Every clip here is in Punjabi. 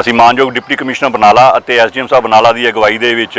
ਅਸੀਂ ਮਾਨਯੋਗ ਡਿਪਟੀ ਕਮਿਸ਼ਨਰ ਬਨਾਲਾ ਅਤੇ ਐਸਡੀਐਮ ਸਾਹਿਬ ਬਨਾਲਾ ਦੀ ਅਗਵਾਈ ਦੇ ਵਿੱਚ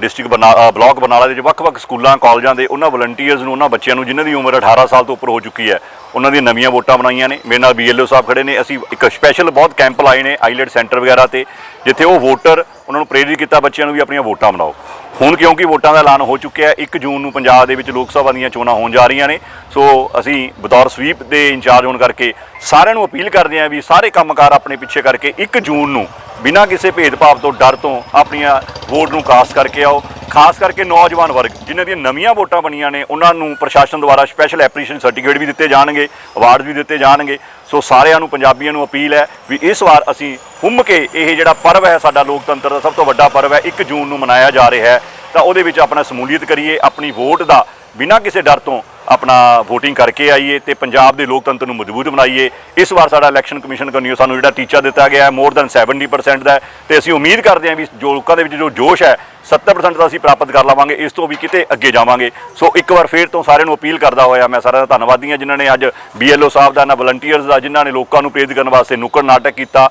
ਡਿਸਟ੍ਰਿਕਟ ਬਰਨਾਲਾ ਬਲਾਕ ਬਰਨਾਲਾ ਦੇ ਵਿੱਚ ਵੱਖ-ਵੱਖ ਸਕੂਲਾਂ, ਕਾਲਜਾਂ ਦੇ ਉਹਨਾਂ ਵਲੰਟੀਅਰਸ ਨੂੰ, ਉਹਨਾਂ ਬੱਚਿਆਂ ਨੂੰ ਜਿਨ੍ਹਾਂ ਦੀ ਉਮਰ 18 ਸਾਲ ਤੋਂ ਉੱਪਰ ਹੋ ਚੁੱਕੀ ਹੈ, ਉਹਨਾਂ ਦੀਆਂ ਨਵੀਆਂ ਵੋਟਾਂ ਬਣਾਈਆਂ ਨੇ। ਮੇਰੇ ਨਾਲ ਬੀਐਲਓ ਸਾਹਿਬ ਖੜੇ ਨੇ। ਅਸੀਂ ਇੱਕ ਸਪੈਸ਼ਲ ਬਹੁਤ ਕੈਂਪ ਲਾਏ ਨੇ ਆਈਲੈਟ ਸੈਂਟਰ ਵਗੈਰਾ ਤੇ, ਜਿੱਥੇ ਉਹ ਵੋਟਰ ਉਹਨਾਂ ਨੂੰ ਪ੍ਰੇਰਿਤ ਕੀਤਾ, ਬੱਚਿਆਂ ਨੂੰ ਵੀ ਆਪਣੀਆਂ ਵੋਟਾਂ ਬਣਾਓ। ਹੁਣ ਕਿਉਂਕਿ ਵੋਟਾਂ ਦਾ ਐਲਾਨ ਹੋ ਚੁੱਕਿਆ ਹੈ 1 ਜੂਨ ਨੂੰ ਪੰਜਾਬ ਦੇ ਵਿੱਚ ਲੋਕ ਸਭਾ ਦੀਆਂ ਚੋਣਾਂ ਹੋਣ ਜਾ ਰਹੀਆਂ ਨੇ। ਸੋ ਅਸੀਂ ਬਤੌਰ ਸਵੀਪ ਦੇ ਇੰਚਾਰਜ ਹੋਣ ਕਰਕੇ ਸਾਰਿਆਂ ਨੂੰ ਅਪੀਲ ਕਰਦੇ ਹਾਂ ਵੀ ਸਾਰੇ ਕੰਮਕਾਰ ਆਪਣੇ ਪਿੱਛੇ ਕਰਕੇ 1 ਜੂਨ ਨੂੰ ਬਿਨਾਂ ਕਿਸੇ ਭੇਦਭਾਵ ਤੋਂ, ਡਰ ਤੋਂ ਆਪਣੀਆਂ ਵੋਟ ਨੂੰ ਕਾਸਟ ਕਰਕੇ ਆਓ। ਖਾਸ ਕਰਕੇ ਨੌਜਵਾਨ ਵਰਗ, ਜਿਨ੍ਹਾਂ ਦੀਆਂ ਨਵੀਆਂ ਵੋਟਾਂ ਬਣੀਆਂ ਨੇ, ਉਹਨਾਂ ਨੂੰ ਪ੍ਰਸ਼ਾਸਨ ਦੁਆਰਾ ਸਪੈਸ਼ਲ ਐਪਰੀਸ਼ੀਏਸ਼ਨ ਸਰਟੀਫਿਕੇਟ ਵੀ ਦਿੱਤੇ ਜਾਣਗੇ ਅਵਾਰਡ ਵੀ ਦਿੱਤੇ ਜਾਣਗੇ। ਸੋ ਸਾਰਿਆਂ ਨੂੰ, ਪੰਜਾਬੀਆਂ ਨੂੰ ਅਪੀਲ ਹੈ ਵੀ ਇਸ ਵਾਰ ਅਸੀਂ ਹੁੰਮ ਕੇ ਇਹ ਜਿਹੜਾ ਪਰਵ ਹੈ ਸਾਡਾ ਲੋਕਤੰਤਰ ਦਾ, ਸਭ ਤੋਂ ਵੱਡਾ ਪਰਵ ਹੈ 1 ਜੂਨ ਨੂੰ ਮਨਾਇਆ ਜਾ ਰਿਹਾ ਹੈ। ਤਾਂ ਉਹਦੇ ਵਿੱਚ ਆਪਣਾ ਸਮੂਲੀਅਤ ਕਰੀਏ, ਆਪਣੀ ਵੋਟ ਦਾ ਬਿਨਾਂ ਕਿਸੇ ਡਰ ਤੋਂ ਆਪਣਾ VOTING ਕਰਕੇ ਆਈਏ ਤੇ ਪੰਜਾਬ ਦੇ ਲੋਕਤੰਤਰ ਨੂੰ ਮਜ਼ਬੂਤ ਬਣਾਈਏ। ਇਸ ਵਾਰ ਸਾਡਾ ਇਲੈਕਸ਼ਨ ਕਮਿਸ਼ਨ ਕੰਨਿਓ ਸਾਨੂੰ ਜਿਹੜਾ ਟੀਚਾ ਦਿੱਤਾ ਗਿਆ ਹੈ ਮੋਰ ਦੈਨ 70% ਦਾ ਹੈ। ਤੇ ਅਸੀਂ ਉਮੀਦ ਕਰਦੇ ਹਾਂ ਵੀ ਜੋ ਲੋਕਾਂ ਦੇ ਵਿੱਚ ਜੋ ਜੋਸ਼ ਹੈ 70% ਤਾਂ ਅਸੀਂ ਪ੍ਰਾਪਤ ਕਰ ਲਵਾਂਗੇ, ਇਸ ਤੋਂ ਵੀ ਕਿਤੇ ਅੱਗੇ ਜਾਵਾਂਗੇ। ਸੋ ਇੱਕ ਵਾਰ ਫੇਰ ਤੋਂ ਸਾਰਿਆਂ ਨੂੰ ਅਪੀਲ ਕਰਦਾ ਹੋਇਆ ਮੈਂ ਸਾਰਿਆਂ ਦਾ ਧੰਨਵਾਦੀ ਹਾਂ, ਜਿਨ੍ਹਾਂ ਨੇ ਅੱਜ BLO ਸਾਹਿਬ ਦਾ ਨਾ ਵਲੰਟੀਅਰਸ ਦਾ, ਜਿਨ੍ਹਾਂ ਨੇ ਲੋਕਾਂ ਨੂੰ ਪ੍ਰੇਰਿਤ ਕਰਨ ਵਾਸਤੇ ਨੁੱਕੜ ਨਾਟਕ ਕੀਤਾ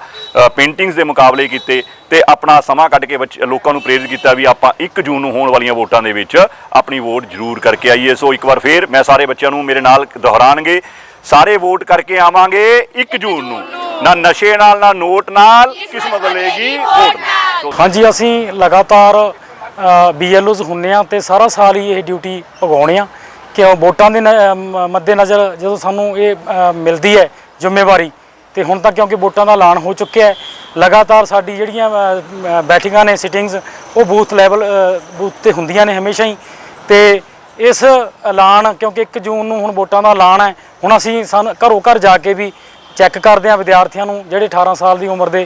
ਪੇਂਟਿੰਗਸ ਦੇ ਮੁਕਾਬਲੇ ਕੀਤੇ ਤੇ ਆਪਣਾ ਸਮਾਂ ਕੱਢ ਕੇ ਬੱਚ- ਲੋਕਾਂ ਨੂੰ ਪ੍ਰੇਰਿਤ ਕੀਤਾ ਵੀ ਆਪਾਂ 1 ਜੂਨ ਨੂੰ ਹੋਣ ਵਾਲੀਆਂ ਵੋਟਾਂ ਦੇ ਵਿੱਚ ਆਪਣੀ ਵੋਟ ਜ਼ਰੂਰ ਕਰਕੇ ਆਈਏ। ਸੋ ਇੱਕ ਵਾਰ ਫੇਰ ਮੈਂ ਸਾਰੇ ਬੱਚਿਆਂ ਨੂੰ ਮੇਰੇ ਨਾਲ ਦੁਹਰਾਣਗੇ, ਸਾਰੇ ਵੋਟ ਕਰਕੇ ਆਵਾਂਗੇ 1 ਜੂਨ ਨੂੰ। ਨਾ ਨਸ਼ੇ ਨਾਲ, ਨਾ ਨੋਟ ਨਾਲ ਕਿਸਮਤ ਬਦਲੇਗੀ ਵੋਟ ਹਾਂਜੀ, ਅਸੀਂ ਲਗਾਤਾਰ ਬੀਐਲਓਜ਼ ਹੁੰਨੇ ਆ ਤੇ ਸਾਰਾ ਸਾਲ ਹੀ ਇਹ ਡਿਊਟੀ ਭਗਾਉਣੇ ਆ। ਕਿ ਵੋਟਾਂ ਦੇ ਮੱਦੇ ਨਜ਼ਰ ਜਦੋਂ ਸਾਨੂੰ ਇਹ ਮਿਲਦੀ ਹੈ ਜ਼ਿੰਮੇਵਾਰੀ ਤੇ ਹੁਣ ਤੱਕ ਕਿਉਂਕਿ ਵੋਟਾਂ ਦਾ ਐਲਾਨ ਹੋ ਚੁੱਕਿਆ ਹੈ ਲਗਾਤਾਰ ਸਾਡੀ ਜਿਹੜੀਆਂ ਅ, ਬੈਠਿੰਗਾਂ ਨੇ ਸਿਟਿੰਗਸ ਉਹ ਬੂਥ ਲੈਵਲ ਬੂਥ ਤੇ ਹੁੰਦੀਆਂ ਨੇ ਹਮੇਸ਼ਾ ਹੀ। ਤੇ ਇਸ ਐਲਾਨ ਕਿਉਂਕਿ 1 ਜੂਨ ਨੂੰ ਹੁਣ ਵੋਟਾਂ ਦਾ ਐਲਾਨ ਹੈ ਹੁਣ ਅਸੀਂ ਸਨ ਘਰੋਂ ਘਰ ਜਾ ਕੇ ਵੀ ਚੈੱਕ ਕਰਦੇ ਹਾਂ ਵਿਦਿਆਰਥੀਆਂ ਨੂੰ ਜਿਹੜੇ 18 ਸਾਲ ਦੀ ਉਮਰ ਦੇ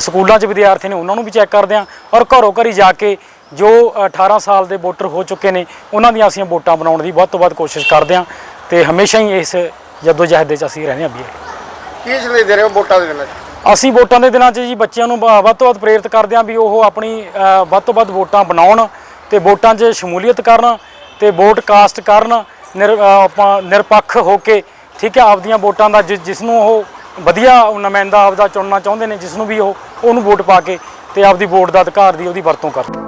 ਸਕੂਲਾਂ 'ਚ ਵਿਦਿਆਰਥੀ ਨੇ ਉਹਨਾਂ ਨੂੰ ਵੀ ਚੈੱਕ ਕਰਦੇ ਹਾਂ ਔਰ ਘਰੋਂ ਘਰੀ ਜਾ ਕੇ ਜੋ 18 ਸਾਲ ਦੇ ਵੋਟਰ ਹੋ ਚੁੱਕੇ ਨੇ ਉਹਨਾਂ ਦੀਆਂ ਅਸੀਂ ਵੋਟਾਂ ਬਣਾਉਣ ਦੀ ਵੱਧ ਤੋਂ ਵੱਧ ਕੋਸ਼ਿਸ਼ ਕਰਦੇ ਹਾਂ ਤੇ ਹਮੇਸ਼ਾ ਹੀ ਇਸ ਜਦੋਜਹਿਦ ਦੇ 'ਚ ਅਸੀਂ ਰਹਿੰਦੇ ਹਾਂ ਵੀ। ਕੀ ਸੰਦੇਸ਼ ਦੇ ਰਹੇ ਹੋ ਵੋਟਾਂ ਦੇ ਦਿਨਾਂ 'ਚ? ਅਸੀਂ ਵੋਟਾਂ ਦੇ ਦਿਨਾਂ 'ਚ ਜੀ ਬੱਚਿਆਂ ਨੂੰ ਵੱਧ ਤੋਂ ਵੱਧ ਪ੍ਰੇਰਿਤ ਕਰਦੇ ਹਾਂ ਵੀ ਉਹ ਆਪਣੀ ਵੱਧ ਤੋਂ ਵੱਧ ਵੋਟਾਂ ਬਣਾਉਣ ਤੇ ਵੋਟਾਂ 'ਚ ਸ਼ਮੂਲੀਅਤ ਕਰਨ ਤੇ ਵੋਟ ਕਾਸਟ ਕਰਨ ਆਪਾਂ ਨਿਰਪੱਖ ਹੋ ਕੇ ਠੀਕ ਹੈ ਆਪਦੀਆਂ ਵੋਟਾਂ ਦਾ ਜਿਸ ਨੂੰ ਉਹ ਵਧੀਆ ਨੁਮਾਇੰਦਾ ਆਪਦਾ ਚੁਣਨਾ ਚਾਹੁੰਦੇ ਨੇ ਜਿਸ ਨੂੰ ਵੀ ਉਹ ਉਹਨੂੰ ਵੋਟ ਪਾ ਕੇ ਤੇ ਆਪਦੀ ਵੋਟ ਦਾ ਅਧਿਕਾਰ ਦੀ ਉਹਦੀ ਵਰਤੋਂ ਕਰਨ